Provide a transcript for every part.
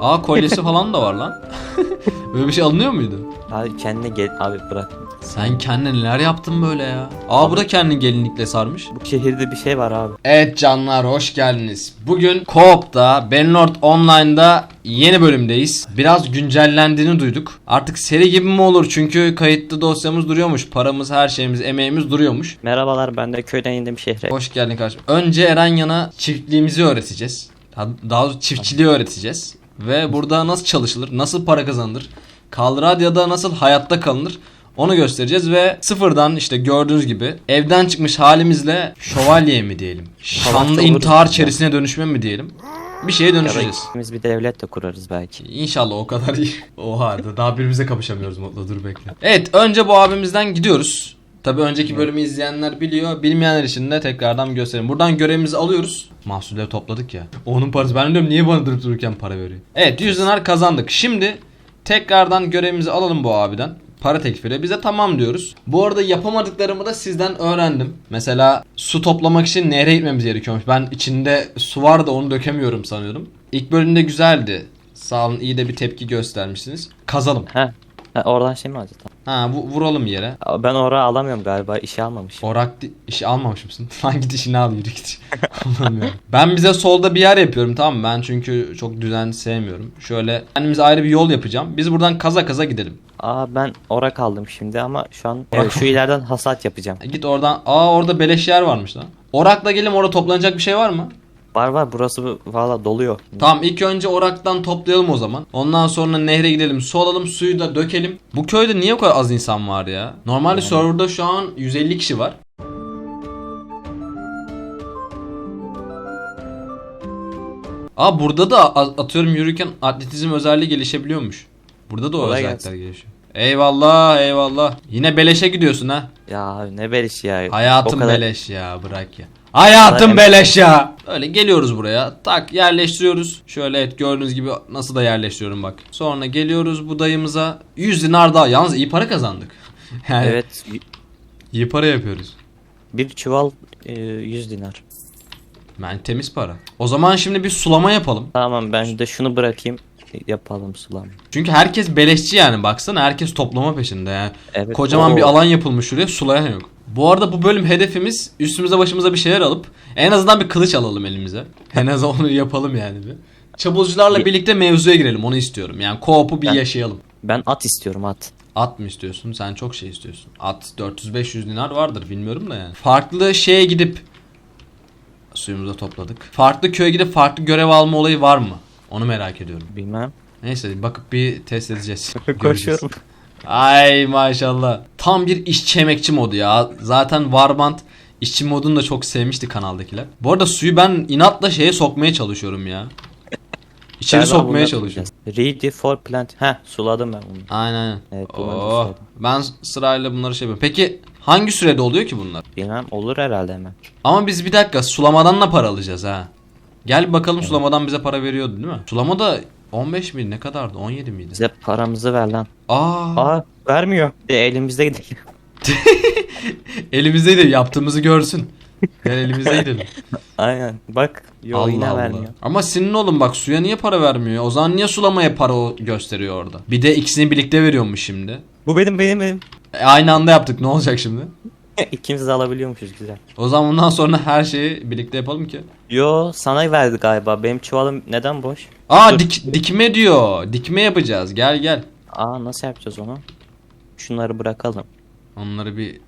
Aa kolyesi falan da var lan. Böyle bir şey alınıyor muydu? Abi kendine gel abi bırak. Sen kendine neler yaptın böyle ya? Aa bu da kendini gelinlikle sarmış. Bu şehirde bir şey var abi. Evet canlar hoş geldiniz. Bugün Co-op'ta Benlord Online'da yeni bölümdeyiz. Biraz güncellendiğini duyduk. Artık seri gibi mi olur? Çünkü kayıtlı dosyamız duruyormuş. Paramız, her şeyimiz, emeğimiz duruyormuş. Merhabalar ben de köyden indim şehre. Hoş geldin kardeşim. Önce Eren yana çiftliğimizi öğreteceğiz. Daha daha doğrusu çiftçiliği öğreteceğiz. Ve burada nasıl çalışılır, nasıl para kazanılır, Kalradya'da nasıl hayatta kalınır onu göstereceğiz ve sıfırdan işte gördüğünüz gibi evden çıkmış halimizle şövalye mi diyelim, şanlı intihar biz de. çerisine dönüşme mi diyelim bir şeye dönüşeceğiz. ikimiz bir devlet de kurarız belki. İnşallah o kadar iyi. Oha da- daha birbirimize kapışamıyoruz Mutlu dur bekle. Evet önce bu abimizden gidiyoruz. Tabi önceki bölümü izleyenler biliyor. Bilmeyenler için de tekrardan göstereyim. Buradan görevimizi alıyoruz. Mahsulleri topladık ya. Onun parası. Ben diyorum niye bana durup dururken para veriyor. Evet 100 dinar kazandık. Şimdi tekrardan görevimizi alalım bu abiden. Para teklifiyle bize tamam diyoruz. Bu arada yapamadıklarımı da sizden öğrendim. Mesela su toplamak için nehre gitmemiz gerekiyormuş. Ben içinde su var da onu dökemiyorum sanıyorum. İlk bölümde güzeldi. Sağ olun iyi de bir tepki göstermişsiniz. Kazalım. Ha. Ha oradan şey mi alacağız? Tamam. Ha vu- vuralım yere. Aa, Ben orağı alamıyorum galiba işe almamışım. Orak di- işi almamış mısın? Lan git işini al yürü git. Ben bize solda bir yer yapıyorum tamam mı? Ben çünkü çok düzen sevmiyorum. Şöyle kendimize ayrı bir yol yapacağım. Biz buradan kaza kaza gidelim. Aa ben orak aldım şimdi ama şu an evet, şu ileriden hasat yapacağım. Git oradan. Aa orada beleş yer varmış lan. Orak'la gelin orada toplanacak bir şey var mı? Var var burası bu- valla doluyor. Tamam ilk önce Orak'tan toplayalım o zaman. Ondan sonra nehre gidelim. Su alalım suyu da dökelim. Bu köyde niye o kadar az insan var ya? Normalde Yani. serverda şu an 150 kişi var. Aa burada da atıyorum yürürken atletizm özelliği gelişebiliyormuş. Burada da o Kolay özellikler gelişiyor. Eyvallah eyvallah. Yine beleşe gidiyorsun ha. Ya ne beliş ya. Hayatım kadar- beleş ya bırak ya. Hayatım beleş ya. Öyle geliyoruz buraya. Tak yerleştiriyoruz. Şöyle evet gördüğünüz gibi nasıl da yerleştiriyorum bak. Sonra geliyoruz bu dayımıza 100 dinar daha. Yalnız iyi para kazandık. yani Evet iyi para yapıyoruz. bir çuval e, 100 dinar. Yani temiz para. O zaman şimdi bir sulama yapalım. Tamam ben de şunu bırakayım yapalım sulama. Çünkü herkes beleşçi yani baksana herkes toplama peşinde yani. Evet. Kocaman Oo. bir alan yapılmış şuraya sulayan yok. Bu arada bu bölüm hedefimiz üstümüze başımıza bir şeyler alıp en azından bir kılıç alalım elimize. En azından onu yapalım yani bir. Çabulcularla birlikte mevzuya girelim onu istiyorum. Yani co-op'u bir Ben- yaşayalım. Ben at istiyorum at. At mı istiyorsun? Sen çok şey istiyorsun. At 400-500 dinar vardır bilmiyorum da yani. Farklı şeye gidip suyumuzu da topladık. Farklı köye gidip farklı görev alma olayı var mı? Onu merak ediyorum. Bilmem. Neyse bakıp bir test edeceğiz. Göreceğiz. Koşuyorum. Ay maşallah. Tam bir işçi emekçi modu ya. Zaten Warband işçi modunu da çok sevmişti kanaldakiler. Bu arada suyu ben inatla şeye sokmaya çalışıyorum ya. İçeri Galiba sokmaya çalışıyorum. Ready for plant. Heh suladım ben bunu. Aynen. aynen. Evet, da suladım. ben sırayla bunları şey yapıyorum. Peki hangi sürede oluyor ki bunlar? Bilmem olur herhalde hemen. Ama biz bir dakika sulamadan da para alacağız ha. Gel bakalım sulamadan bize para veriyordu değil mi? Sulama da 15 miydi ne kadardı 17 miydi? Bize paramızı ver lan. Aa, Aa vermiyor. De elimizde gidelim. elimizde de yaptığımızı görsün. Gel elimizde gidelim. Aynen. Bak. Yo Allah yine Allah. vermiyor. Ama senin oğlum bak suya niye para vermiyor? O zaman niye sulamaya para o- gösteriyor orada? Bir de ikisini birlikte veriyormuş şimdi. Bu benim benim benim. E, aynı anda yaptık ne olacak şimdi? İkimiz de alabiliyormuşuz güzel. O zaman bundan sonra her şeyi birlikte yapalım ki. Yo sana verdi galiba. Benim çuvalım neden boş? Aa Dur. dik, dikme diyor. Dikme yapacağız. Gel gel. Aa nasıl yapacağız onu? Şunları bırakalım. Onları bir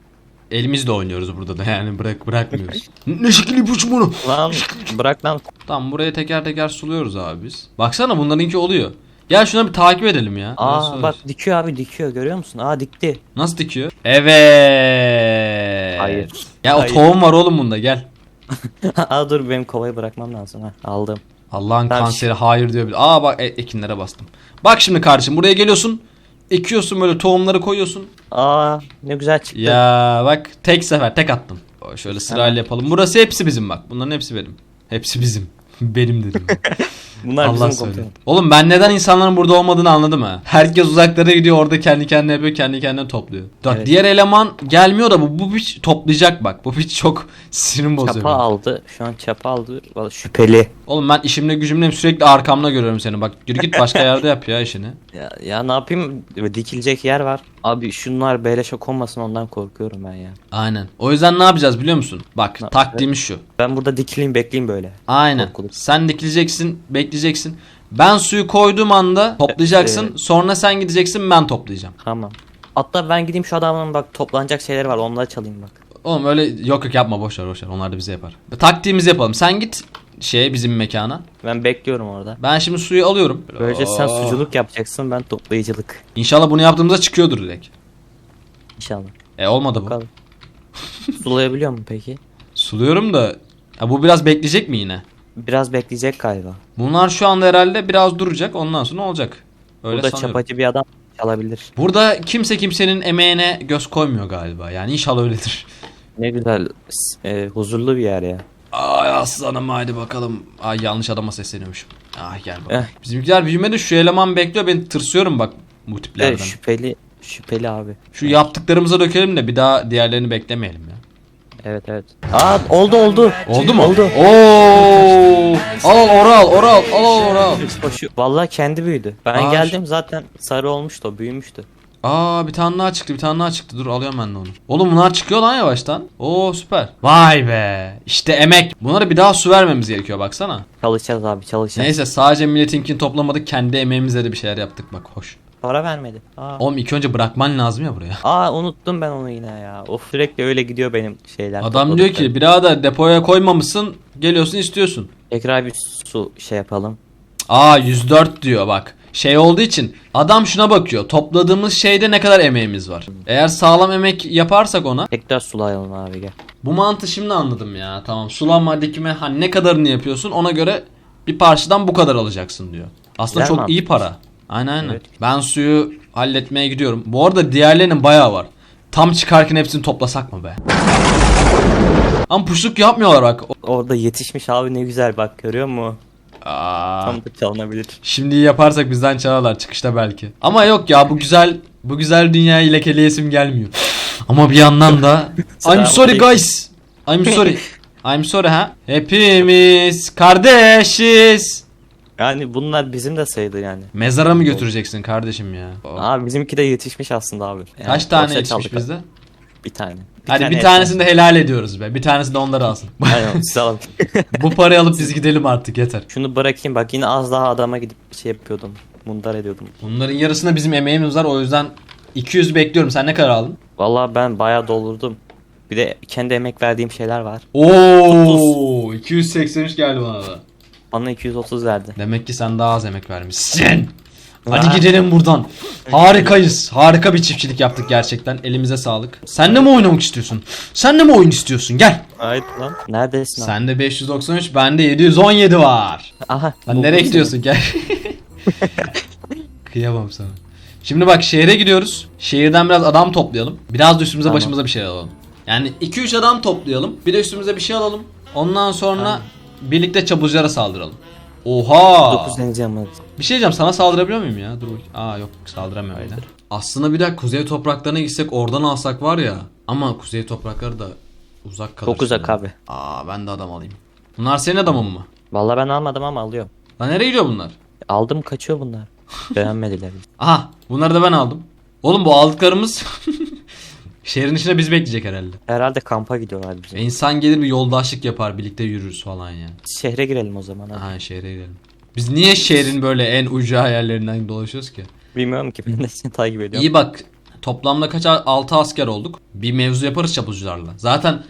elimizle oynuyoruz burada da yani bırak bırakmıyoruz. ne şekil ipucu bunu? Lan bırak lan. Tamam buraya teker teker suluyoruz abi biz. Baksana bunlarınki oluyor. Gel şuna bir takip edelim ya. Nasıl Aa bak dikiyor abi dikiyor görüyor musun? Aa dikti. Nasıl dikiyor? Evet. Hayır. Ya o Hayır. tohum var oğlum bunda gel. Aa dur benim kovayı bırakmam lazım ha. Aldım. Allah'ın Tamam, kanseri hayır diyor. bir- Aa bak e- ekinlere bastım. Bak şimdi kardeşim buraya geliyorsun. Ekiyorsun böyle tohumları koyuyorsun. Aa ne güzel çıktı. Ya bak tek sefer tek attım. Şöyle sırayla yapalım. Burası hepsi bizim bak. Bunların hepsi benim. Hepsi bizim. Benim dedim. Bunlar Allah bizim söyle. komutanım. Oğlum ben neden insanların burada olmadığını anladım ha. Herkes uzaklara gidiyor orada kendi kendine yapıyor kendi kendine topluyor. Bak Evet. diğer eleman gelmiyor da bu bu piç toplayacak bak. Bu piç çok sinirim bozuyor. Çapa aldı. Şu an çapa aldı. Vallahi şüpheli. Oğlum ben işimle gücümle sürekli arkamda görüyorum seni. Bak yürü git başka yerde yap ya işini. Ya, ya ne yapayım? Dikilecek yer var. Abi şunlar beleşe konmasın ondan korkuyorum ben ya. Aynen. O yüzden ne yapacağız biliyor musun? Bak Ne taktiğimiz şu. Ben burada dikileyim bekleyeyim böyle. Aynen. Korkuluk. Sen dikileceksin, bekleyeceksin. Ben suyu koyduğum anda toplayacaksın. Evet. Sonra sen gideceksin ben toplayacağım. Tamam. Hatta ben gideyim şu adamın bak toplanacak şeyleri var onları çalayım bak. Oğlum öyle yok yok yapma boş ver boş ver. Onlar da bize yapar. Taktiğimizi yapalım. Sen git şeye bizim mekana. Ben bekliyorum orada. Ben şimdi suyu alıyorum. Böylece sen Oo. suculuk yapacaksın ben toplayıcılık. İnşallah bunu yaptığımızda çıkıyordur direkt. İnşallah. E olmadı bu. Bakalım. Sulayabiliyor mu peki? Suluyorum da ya bu biraz bekleyecek mi yine? Biraz bekleyecek galiba. Bunlar şu anda herhalde biraz duracak. Ondan sonra olacak. Öyle Burada sanıyorum. çapacı bir adam çalabilir. Burada kimse kimsenin emeğine göz koymuyor galiba. Yani inşallah öyledir. Ne güzel e, huzurlu bir yer ya. Ay aslanım haydi bakalım. Ay yanlış adama sesleniyormuşum. Ah gel bak. Eh. Bizimkiler büyümedi şu eleman bekliyor ben tırsıyorum bak bu E, tiplerden. şüpheli şüpheli abi. Şu yaptıklarımıza dökelim de bir daha diğerlerini beklemeyelim ya. Evet evet. Aa oldu oldu. Oldu mu? Oldu. Oo! Al al oral oral al al oral. Koşu. Vallahi kendi büyüdü. Ben Aa, geldim zaten sarı olmuştu o büyümüştü. Aa bir tane daha çıktı bir tane daha çıktı dur alıyorum ben de onu. Oğlum bunlar çıkıyor lan yavaştan. Oo süper. Vay be. İşte emek. Bunlara bir daha su vermemiz gerekiyor baksana. Çalışacağız abi çalışacağız. Neyse sadece milletinkini toplamadık kendi emeğimizle de bir şeyler yaptık bak hoş. Para vermedi. Aa. Oğlum ilk önce bırakman lazım ya buraya. Aa unuttum ben onu yine ya. Of sürekli öyle gidiyor benim şeyler. Adam diyor ki birader depoya koymamışsın geliyorsun istiyorsun. Tekrar bir su şey yapalım. Aa 104 diyor bak. Şey olduğu için adam şuna bakıyor. Topladığımız şeyde ne kadar emeğimiz var. Eğer sağlam emek yaparsak ona. Tekrar sulayalım abi gel. Bu mantığı şimdi anladım ya. Tamam sulama dikme hani ne kadarını yapıyorsun ona göre bir parçadan bu kadar alacaksın diyor. Aslında Güzel çok mantık. iyi para. Aynen aynen. Evet. Ben suyu halletmeye gidiyorum. Bu arada diğerlerinin bayağı var. Tam çıkarken hepsini toplasak mı be? Ama puşluk yapmıyorlar bak. Orada yetişmiş abi ne güzel bak görüyor musun? Aa. Tam da çalınabilir. Şimdi yaparsak bizden çalarlar çıkışta belki. Ama yok ya bu güzel bu güzel dünyayı lekeleyesim gelmiyor. Ama bir yandan da I'm sorry guys. I'm sorry. I'm sorry ha. Hepimiz kardeşiz. Yani bunlar bizim de sayılır yani. Mezara mı götüreceksin kardeşim ya? Abi bizimki de yetişmiş aslında abi. Yani Kaç tane yetişmiş çaldık. bizde? Bir tane. Hadi tane bir tanesini de helal ediyoruz be. Bir tanesini de onlar alsın. Aynen siz alın. Bu parayı alıp biz gidelim artık yeter. Şunu bırakayım bak yine az daha adama gidip şey yapıyordum. Mundar ediyordum. Bunların yarısında bizim emeğimiz var o yüzden 200 bekliyorum. Sen ne kadar aldın? Vallahi ben bayağı doldurdum. Bir de kendi emek verdiğim şeyler var. Oo 283 geldi bana da. Bana 230 verdi. Demek ki sen daha az emek vermişsin. Hadi gidelim buradan. Harikayız. Harika bir çiftçilik yaptık gerçekten. Elimize sağlık. Sen de mi oynamak istiyorsun? Sen de mi oyun istiyorsun? Gel. Haydi lan. Neredesin abi? Sende 593, bende 717 var. Aha. Lan nereye gidiyorsun? Gel. Kıyamam sana. Şimdi bak şehre gidiyoruz. Şehirden biraz adam toplayalım. Biraz da üstümüze Tamam. başımıza bir şey alalım. Yani 2-3 adam toplayalım. Bir de üstümüze bir şey alalım. Ondan sonra Aynen. Birlikte çabuclara saldıralım. Oha! 9 deneyeceğim Bir şey diyeceğim sana saldırabiliyor muyum ya? Dur bakayım. Aa yok saldıramıyorum öyle. Aslında bir dakika kuzey topraklarına gitsek oradan alsak var ya. Ama kuzey toprakları da uzak kalır. Çok uzak şimdi. abi. Aa ben de adam alayım. Bunlar senin adamın mı? Vallahi ben almadım ama alıyorum. Lan nereye gidiyor bunlar? Aldım kaçıyor bunlar. Beğenmediler. Aha bunları da ben aldım. Oğlum bu aldıklarımız şehrin içinde biz bekleyecek herhalde. Herhalde kampa gidiyorlar bize. E, insan gelir bir yoldaşlık yapar birlikte yürürüz falan ya. Şehre girelim o zaman abi. Aha şehre gidelim. Biz niye şehrin böyle en ucağı yerlerinden dolaşıyoruz ki? Bilmiyorum ki ben de seni takip ediyorum. İyi bak toplamda kaç 6 asker olduk. Bir mevzu yaparız çapulcularla. Zaten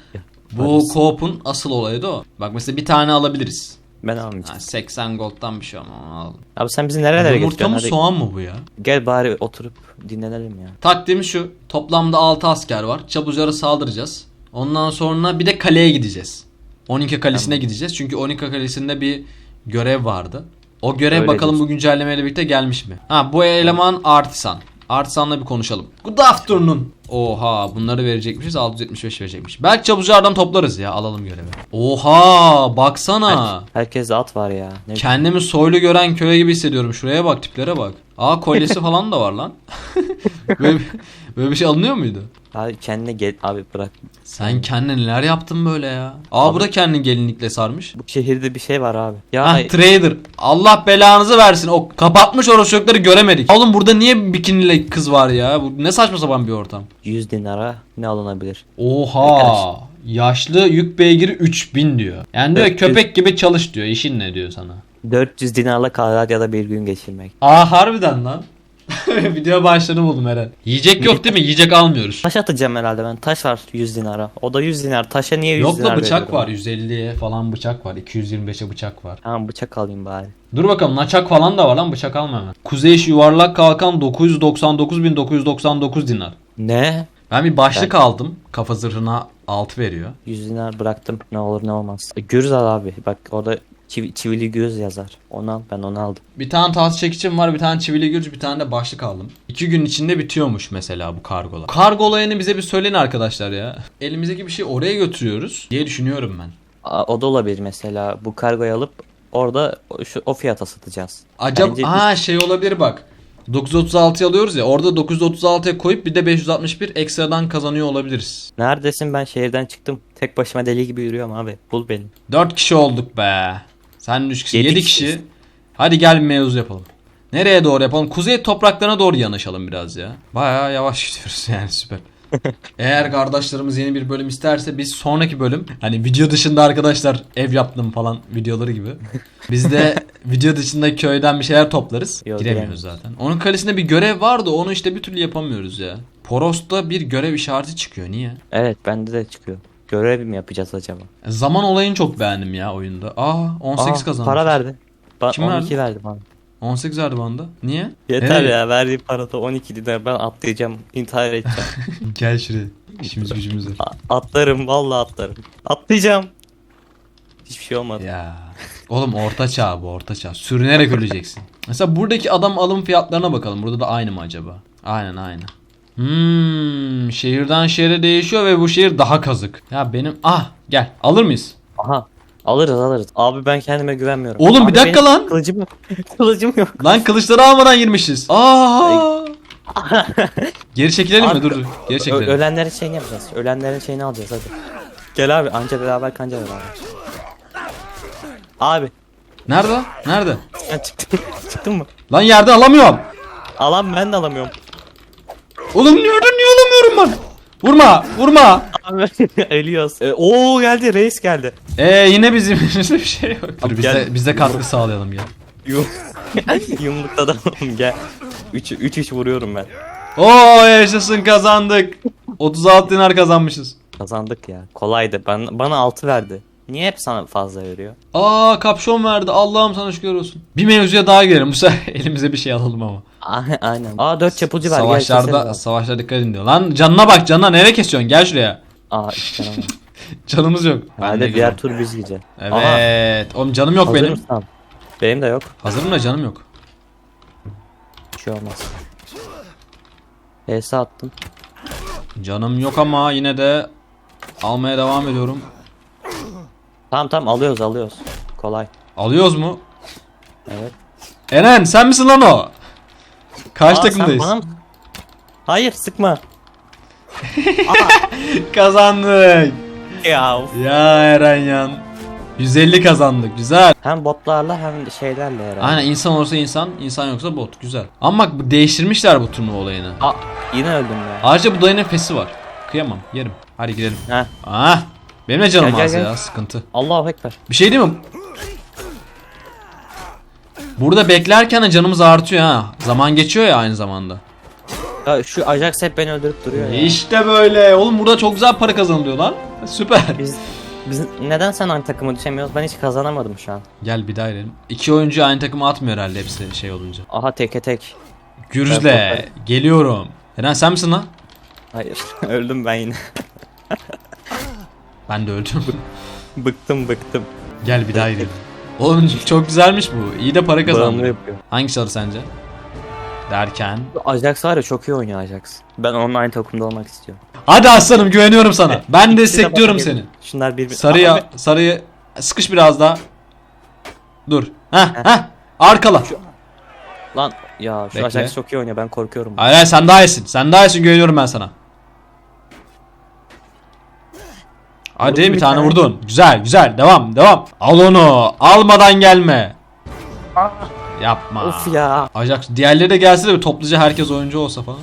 bu Yaparız. co-op'un asıl olayı da o. Bak mesela bir tane alabiliriz. Ben almayacağım. Ha, 80 gold'dan bir şey ama onu alalım. Abi sen bizi nerelere Yumurta mı götürüyorsun? Hadi soğan mı bu ya? gel bari oturup dinlenelim ya. Taktiğimiz şu. Toplamda 6 asker var. Çabuclara saldıracağız. Ondan sonra bir de kaleye gideceğiz. Onika Kalesi'ne gideceğiz. Çünkü Onika Kalesi'nde bir görev vardı. O görev Öyle bakalım diyorsun. bu güncellemeyle birlikte gelmiş mi? Ha bu eleman Artisan. Artisan'la bir konuşalım. Good afternoon. Oha bunları verecekmişiz 675 verecekmiş. Belki çabucardan toplarız ya alalım görevi. Oha baksana. Herkeste at var ya. Ne Kendimi soylu gören köye gibi hissediyorum. Şuraya bak tiplere bak. Aa kolyesi falan da var lan. böyle, böyle bir şey alınıyor muydu? Abi kendine gel abi bırak. Sen kendine neler yaptın böyle ya? Aa bu da kendini gelinlikle sarmış. Bu şehirde bir şey var abi. Ya Hah trader. Allah belanızı versin. O kapatmış orası göremedik. Oğlum burada niye bikinili kız var ya? Bu ne saçma sapan bir ortam. 100 dinara ne alınabilir? Oha. Yaşlı yük beygiri 3000 diyor. Yani diyor Evet, köpek gibi çalış diyor. İşin ne diyor sana? 400 dinarla Kalarya'da bir gün geçirmek. Aa harbiden lan. Video başlığını buldum Eren. Yiyecek yok değil mi? Yiyecek almıyoruz. Taş atacağım herhalde ben. Taş var 100 dinara. O da 100 dinar. Taşa niye 100 Yok dinar da bıçak var. 150'ye falan bıçak var. 225'e bıçak var. Tamam bıçak alayım bari. Dur bakalım naçak falan da var lan bıçak alma hemen. Kuzey yuvarlak kalkan 999.999 dinar. Ne? Ben bir başlık aldım. Kafa zırhına 6 veriyor. 100 dinar bıraktım. Ne olur ne olmaz. E, Gürz al abi. Bak orada çivi- çivili göz yazar. Onu al ben onu aldım. Bir tane tahta çekicim var, bir tane çivili gürcü, bir tane de başlık aldım. 2 gün içinde bitiyormuş mesela bu kargolar. Kargo olayını bize bir söyleyin arkadaşlar ya. Elimizdeki bir şey oraya götürüyoruz diye düşünüyorum ben. Aa, o da olabilir mesela. Bu kargoyu alıp orada o- şu o fiyata satacağız. Acaba Bence ha şey olabilir bak. 936 alıyoruz ya orada 936'ya koyup bir de 561 ekstradan kazanıyor olabiliriz. Neredesin ben şehirden çıktım. Tek başıma deli gibi yürüyorum abi. Bul beni. 4 kişi olduk be. Sen 3 kişi, Yedi 7 kişiyiz. kişi. Hadi gel bir mevzu yapalım. Nereye doğru yapalım? Kuzey topraklarına doğru yanaşalım biraz ya. Bayağı yavaş gidiyoruz yani süper. Eğer kardeşlerimiz yeni bir bölüm isterse biz sonraki bölüm hani video dışında arkadaşlar ev yaptım falan videoları gibi. Biz de video dışında köyden bir şeyler toplarız. Yok, Giremiyoruz zaten. Onun kalesinde bir görev vardı onu işte bir türlü yapamıyoruz ya. Poros'ta bir görev işareti çıkıyor niye? Evet bende de çıkıyor. Görev mi yapacağız acaba? Zaman olayını çok beğendim ya oyunda. Aa 18 Aa, kazanmış. Para verdi. Ba- Kim 12 verdi bana. 18 verdi bana. Niye? Yeter Nereye? ya verdiği parada 12 dinar ben atlayacağım intihar edeceğim. Gel şuraya. İşimiz gücümüz var. A- atlarım vallahi atlarım. Atlayacağım. Hiçbir şey olmadı. Ya. Oğlum orta çağ bu orta çağ. Sürünerek öleceksin. Mesela buradaki adam alım fiyatlarına bakalım. Burada da aynı mı acaba? Aynen aynı. Hmm, şehirden şehre değişiyor ve bu şehir daha kazık. Ya benim ah gel alır mıyız? Aha. Alırız alırız. Abi ben kendime güvenmiyorum. Oğlum bir Abi dakika benim lan. Kılıcım yok. Kılıcım yok. Lan kılıçları almadan girmişiz. Aa! Geri çekilelim mi? Abi, Dur dur. Geri Ö- çekilelim. ölenlerin şeyini yapacağız. Ölenlerin şeyini alacağız hadi. Gel abi anca beraber kanca beraber. Abi Nerede? lan? Nerede? sen çıktın. çıktın mı? Lan yerden alamıyorum. Alan ben de alamıyorum. Oğlum nereden niye alamıyorum ben? Vurma, vurma. Ölüyoruz. E, Oo geldi reis geldi. Ee yine bizim elimizde bir şey yok. Dur biz Gel. de, biz de katkı sağlayalım ya. Yum Yumrukta da gel. 3 3 3 vuruyorum ben. Oo yaşasın kazandık. 36 dinar kazanmışız. Kazandık ya. Kolaydı. Ben, bana 6 verdi. Niye hep sana fazla veriyor? Aa kapşon verdi. Allah'ım sana şükür olsun. Bir mevzuya daha girelim. Bu sefer elimize bir şey alalım ama. Aynen. Aa 4 çapulcu var. Gel Savaşlarda, savaşlara dikkat edin diyor. Lan canına bak canına nereye kesiyorsun? Gel şuraya. Aa. Canımız yok. Ben de Hadi diğer tur biz gideceğiz. Aha, Evet. Oğlum canım yok hazır benim. mısın? Benim de yok. Hazırım da canım yok. Bir şey olmaz. HS attım. Canım yok ama yine de almaya devam ediyorum. Tamam tamam alıyoruz alıyoruz. Kolay. Alıyoruz mu? Evet. Eren sen misin lan o? Kaç Aa, sen takımdayız? bana mı- Hayır sıkma. Kazandık. Ya. Ya Eren yan. 150 kazandık. Güzel. Hem botlarla hem şeylerle herhalde. Aynen insan olursa insan, insan yoksa bot. Güzel. Ama bak bu- değiştirmişler bu turnuva olayını. Aa, yine öldüm ya. Ayrıca bu dayının fesi var. Kıyamam. Yerim. Hadi gidelim. Heh. Ah. Benim de canım Gel, gel, az gel. ya. Sıkıntı. Allahu ekber. Bir şey değil mi? Burada beklerken de canımız artıyor ha. Zaman geçiyor ya aynı zamanda. Ya şu Ajax hep beni öldürüp duruyor ya. İşte böyle. Oğlum burada çok güzel para kazanılıyor lan. Süper. Biz biz neden sen aynı takıma düşemiyoruz? Ben hiç kazanamadım şu an. Gel bir daha girelim. İki oyuncu aynı takıma atmıyor herhalde hepsi şey olunca. Aha teke tek. Gürzle geliyorum. Eren sen misin lan? Hayır. Öldüm ben yine. Ben de öldüm. bıktım bıktım. Gel bir daha gidelim. Oğlum çok güzelmiş bu. İyi de para Bağımlı kazandı. yapıyor. Hangisi alır sence? Derken. Ajax var ya çok iyi oynuyor Ajax. Ben online takımda olmak istiyorum. Hadi aslanım güveniyorum sana. Ben İkisi de destekliyorum bana seni. geliyor. Şunlar bir Sarıya, sarıyı sıkış biraz daha. Dur. Heh, heh. Arkala. Lan ya şu Bekle. Ajax çok iyi oynuyor ben korkuyorum. Hayır hayır sen daha iyisin. Sen daha iyisin güveniyorum ben sana. Hadi Vurdum bir bir tane tane. vurdun. Güzel güzel devam devam. Al onu. Almadan gelme. Yapma. Of ya. Ajax diğerleri de gelse de topluca herkes oyuncu olsa falan.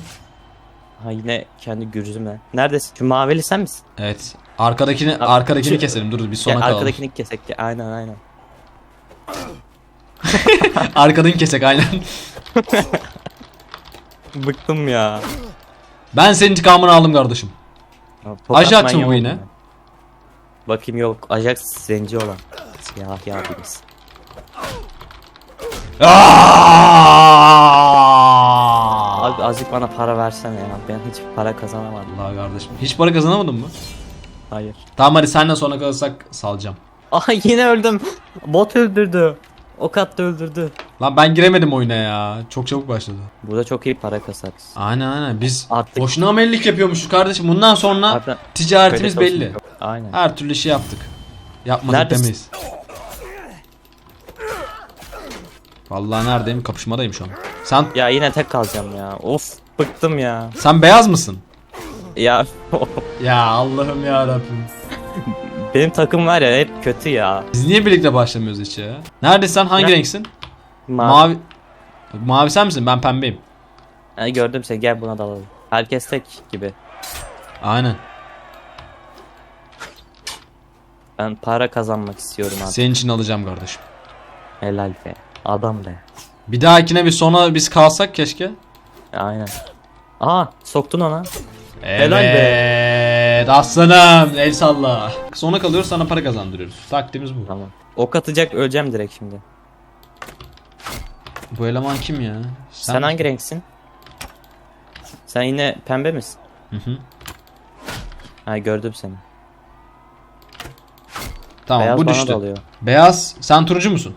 Ha yine kendi gürzümle. Neredesin? Şu mavili sen misin? Evet. Arkadakini arkadakini şu- keselim. Dur bir sona kalalım. arkadakini kesek. Aynen aynen. Arkadakini kesek aynen. Bıktım ya. Ben senin intikamını aldım kardeşim. Ajax mı bu yine? ben. Bakayım yok. Ajax zenci olan. Ya birisi. Aaaaaa! Abi azıcık bana para versene ya. Ben hiç para kazanamadım. Allah kardeşim. Hiç para kazanamadın mı? Hayır. Tamam hadi seninle sonra kalırsak salacağım. Aha yine öldüm. Bot öldürdü. Ok attı öldürdü. Lan ben giremedim oyuna ya. Çok çabuk başladı. Burada çok iyi para kasarız. Aynen aynen. Biz Artık- boşuna amellik yapıyormuşuz kardeşim. Bundan sonra Zaten ticaretimiz belli. çalışmıyor. Aynen. Her türlü işi yaptık. Yapmadık Neredesin? demeyiz. Vallahi neredeyim? Kapışmadayım şu an. Sen Ya yine tek kalacağım ya. Of bıktım ya. sen beyaz mısın? Ya Ya Allah'ım ya Rabbim. benim takım var ya hep kötü ya. Biz niye birlikte başlamıyoruz hiç ya? Neredesin sen? Hangi Ne? renksin? Ma Mavi. Mavi sen misin? Ben pembeyim. Ha, gördüm seni gel buna dalalım. Herkes tek gibi. Aynen. Ben para kazanmak istiyorum abi. Senin için alacağım kardeşim. Helal be. Adam be. Bir dahakine bir sona biz kalsak keşke. Aynen. Aha soktun ona. Evet. Helal be. aslanım. El salla. Sona kalıyoruz sana para kazandırıyoruz. Taktiğimiz bu. Tamam. Ok atacak öleceğim direkt şimdi. Bu eleman kim ya? Sen, hangi renksin? Sen yine pembe misin? Hı hı. Ha gördüm seni. Tamam Beyaz bu bana düştü. dalıyor. Beyaz sen turuncu musun?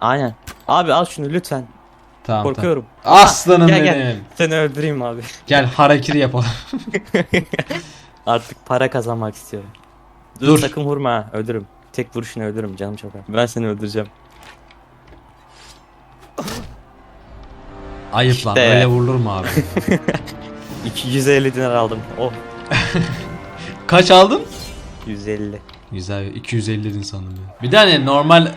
Aynen. Abi al şunu lütfen. Tamam Korkuyorum. tamam. Aslanım Gel, benim. gel. Gel. Seni öldüreyim abi. harakiri yapalım. Artık para kazanmak istiyorum. Dur, Dur. sakın vurma ha. Ölürüm. Tek vuruşunu ölürüm canım çok. Ben seni öldüreceğim. Ayıp lan İşte. öyle vurulur mu abi? 250 dinar aldım. Oh. Kaç aldın? 150. Güzel 250 dedin sandım ya. Bir de hani normal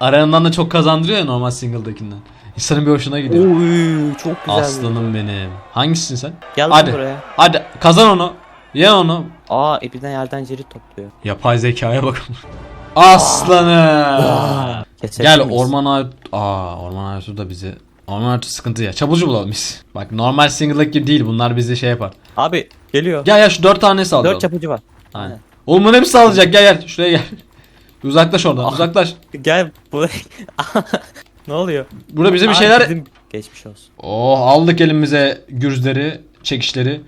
aranından da çok kazandırıyor ya normal single'dakinden. İnsanın bir hoşuna gidiyor. Oy çok güzel. Aslanım benim. Hangisisin sen? Gel Hadi. buraya. Hadi kazan onu. Ye onu. Aa ipiden yerden cirit topluyor. Yapay zekaya bakın. Aslanım. Gel orman ayet... Aa orman ayeti da bizi... Orman ayeti sıkıntı ya. Çabucu bulalım biz. Bak normal single'daki gibi değil. Bunlar bizi şey yapar. Abi geliyor. Gel gel şu dört tane sallayalım. Dört çapıcı var. Aynen. Oğlum bunu hepsi sallayacak. Gel gel. Şuraya gel. Uzaklaş oradan. Uzaklaş. Gel buraya. ne oluyor? Burada bize bir Aa, şeyler... bizim- Geçmiş olsun. Oh aldık elimize gürzleri, çekişleri.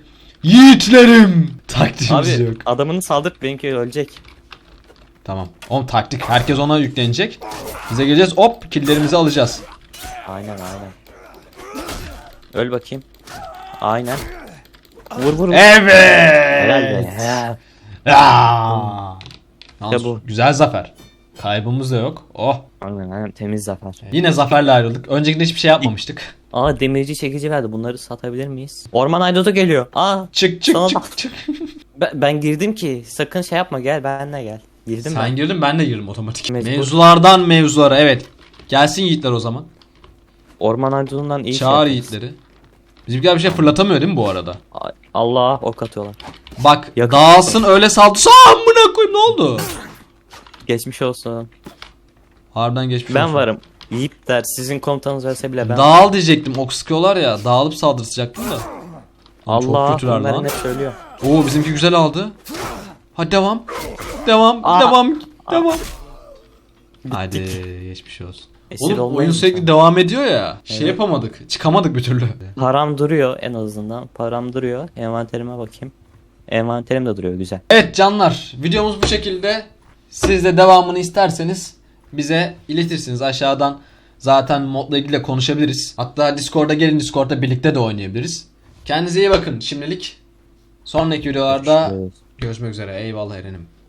Yiğitlerim. Taktiğimiz Abi yok. adamını saldırt benimki ölecek. Tamam. Oğlum taktik. Herkes ona yüklenecek. Bize geleceğiz. Hop killerimizi alacağız. Aynen aynen. Öl bakayım. Aynen. Vur vur. vur. Evet. Helal be. Aa. Yalnız bu. Güzel zafer. Kaybımız da yok. Oh. Aynen aynen temiz zafer. Yine zaferle ayrıldık. Öncekinde hiçbir şey yapmamıştık. Aa demirci çekici verdi. Bunları satabilir miyiz? Orman aydodu geliyor. Aa Çık çık Sana çık bak. çık. ben, ben girdim ki. Sakın şey yapma gel benle gel. Girdim Sen ben. girdin ben de girdim otomatik. Mecbur. Mevzulardan mevzulara evet. Gelsin yiğitler o zaman. Orman aydodundan iyi şey Çağır yaparız. yiğitleri. Bizimkiler bir şey fırlatamıyor değil mi bu arada? Ay, Allah ok atıyorlar. Bak Yakın. dağılsın öyle saldırsa amına koyayım ne oldu? Geçmiş olsun. Harbiden geçmiş Ben olsun. varım. Yiğitler sizin komutanınız verse bile ben. Dağıl diyecektim. Ok sıkıyorlar ya. Dağılıp saldıracaktım da. Allah Çok kötüler lan. hep söylüyor. Oo bizimki güzel aldı. Hadi devam. Devam. Aa. Devam. Devam. Hadi geçmiş olsun. Esir Oğlum oyun sürekli devam ediyor ya. Şey Evet. yapamadık. Çıkamadık bir türlü. Param duruyor en azından. Param duruyor. Envanterime bakayım. Envanterim de duruyor güzel. Evet canlar videomuz bu şekilde. Siz de devamını isterseniz bize iletirsiniz aşağıdan. zaten modla ilgili de konuşabiliriz. Hatta Discord'a gelin Discord'da birlikte de oynayabiliriz. Kendinize iyi bakın şimdilik. Sonraki videolarda görüşmek üzere. Eyvallah Eren'im.